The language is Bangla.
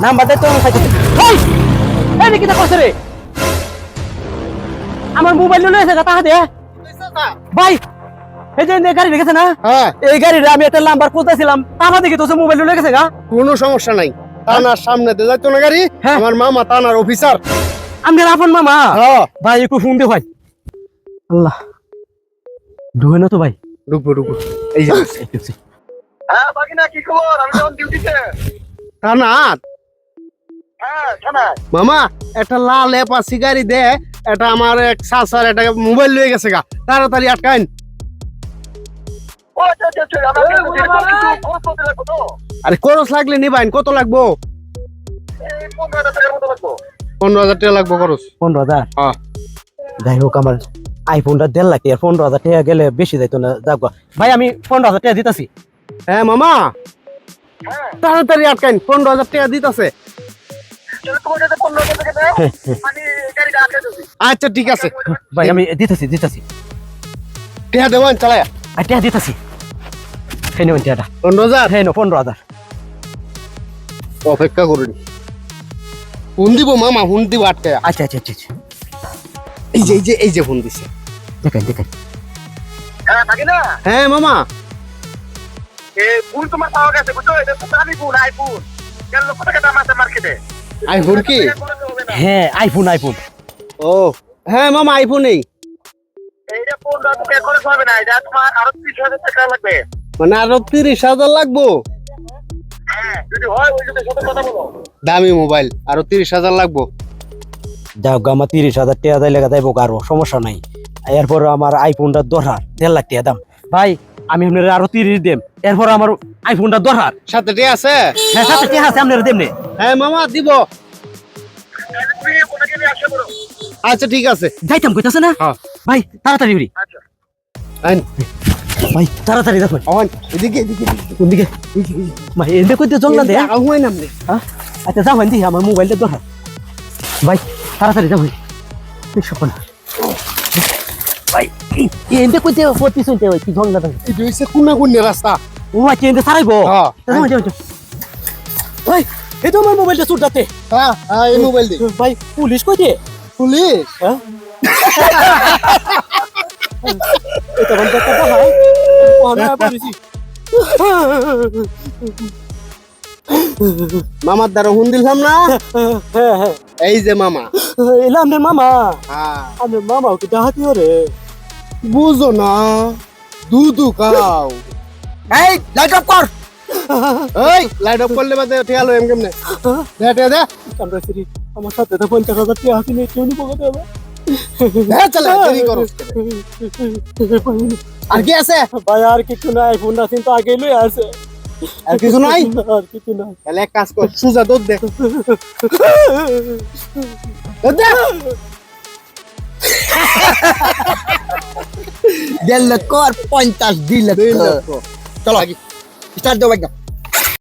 তো আমার কাছে এই এই কি তা করছে রে? আমার মোবাইল লয়ে তাহা দে। ভাই এই যে এই গাড়ি রেখেছে না? হ্যাঁ। এই গাড়ির আমি একটা নাম্বার কোথাছিলাম তাহা দেখি তো মোবাইল লয়ে গেছে গা। কোনো সমস্যা নাই। থানার সামনে দিয়ে যাইতো না গাড়ি হ্যাঁ। আমার মামা থানার অফিসার আমি আপন মামা? হ্যাঁ। ভাই একটু ফোন দে ভাই। আল্লাহ। ঢুকে না তো ভাই? রুকবো রুকবো এই যে। হ্যাঁ বাকিনা কি খবর আমি ডিউটিতে থানায় মামা একটা লাল এপাসি গাড়ি দে এটা আমার এক সাসার একটা মোবাইল লয়ে গেছে গা। তাড়াতাড়ি আটকাইন। ও আচ্ছা আচ্ছা আচ্ছা আরে খরচ লাগলে নিবাইন কত লাগবো? পনেরো হাজার টাকা লাগবো খরচ। পনেরো হাজার? হ্যাঁ। যাই হোক আমার আইফোনটা দেড় লাখ টাকা পনেরো হাজার টাকা গেলে বেশি যাইতো না যাক ভাই আমি পনেরো হাজার টাকা দিতেছি। হ্যাঁ মামা। হ্যাঁ। তাড়াতাড়ি আটকাইন পনেরো হাজার টাকা দিতেছে। আচ্ছা ঠিক আছে। ভাই আমি দিতেছি দিতেছি। টাকা দেবেন চালায়। আর টাকা দিতেছি। সেই নেবেন টাকাটা পনেরো হাজার? হ্যাঁ পনেরো হাজার। অপেক্ষা করুন। ফোন দিব মামা ফোন দিব আটকে। আচ্ছা আচ্ছা আচ্ছা আচ্ছা। এই যে এই যে এই যে ফোন দিছে। দেখেন দেখেন। হ্যাঁ হ্যাঁ মামা। এই ফোন তোমার পাওয়া গেছে বুঝছ? এটা তো দামি ফোন আইফোন দেড় লক্ষ টাকা দাম আছে মার্কেটে আইফোন কি? হ্যাঁ আইফোন আইফোন। ও হ্যাঁ মামা আইফোন নেই এইটা পনেরো হাজার টাকা খরচ হবে না এটা তোমার আরও ত্রিশ হাজার টাকা লাগবে। মানে আরও তিরিশ হাজার লাগবো? হ্যাঁ যদি হয় ওই যদি সাথে কথা বলো। দামি মোবাইল আরও তিরিশ হাজার লাগবো। গা, আমার তিরিশ হাজার টাকা দিলে যাইব আরও সমস্যা নাই। এরপর আমার আইফোনটা দরকার দেড় লাখ টাকা দাম। ভাই আমি আপনার আরও তিরিশ দেম এরপর আমার আইফোনটা দরকার। সাথে আছে? হ্যাঁ সাথে টাকা আছে আপনার দেমনে হ্যাঁ মামা দিব। আচ্ছা ঠিক আছে। যাইতাম কইতাছে না? হ্যাঁ। ভাই তাড়াতাড়ি উড়ি আচ্ছা। আইন। ভাই তাড়াতাড়ি দেখুন আইন এদিকে এদিকে। কোন দিকে ভাই এনে কইতে জঙ্গলা দে আহুয়াই নামলে হ্যাঁ? আচ্ছা যাও দি আমার মোবাইলটা দরকার ভাই তাড়াতাড়ি যাও সপন। ভাই এনে কইতে পতি শুনতে ভাই কি জঙ্গলা দে এটা হইছে কোনা কোন রাস্তা। ও আচ্ছা এনে সারাইবো? হ্যাঁ। যাও যাও যাও। ভাই এই তো আমার মোবাইলটা চুরটাতে হ্যাঁ হ্যাঁ এই মোবাইল দি ভাই পুলিশ কই দে পুলিশ? হ্যাঁ? এটা বন্ধ করতে ভাই। কোন পুলিশ মামার দ্বারা হুন দিলাম না? হ্যাঁ হ্যাঁ। এই যে মামা। এলা রে মামা। হ্যাঁ। আপনার মামা কি ডাহাতি ওরে? বুঝো না দুধু খাও। এই লাইট অফ কর। এই লাইট অফ করলে বাদে ঠিক আলো এম কেমনে? দে দে দে। আমরা সিরি আমার সাথে তো পঞ্চাশ হাজার টাকা আছে নেই কেউ নিবো কথা হবে আর কি আছে? ভাই আর কিছু নাই ফোন আছে তো আগে লই আছে আর কিছু নাই? আর কিছু নাই। তাহলে এক কাজ কর সুজা দুধ দে। দেড় লক্ষ আর পঞ্চাশ দুই লক্ষ। দুই লক্ষ। চলো স্টার্ট দেবো একদম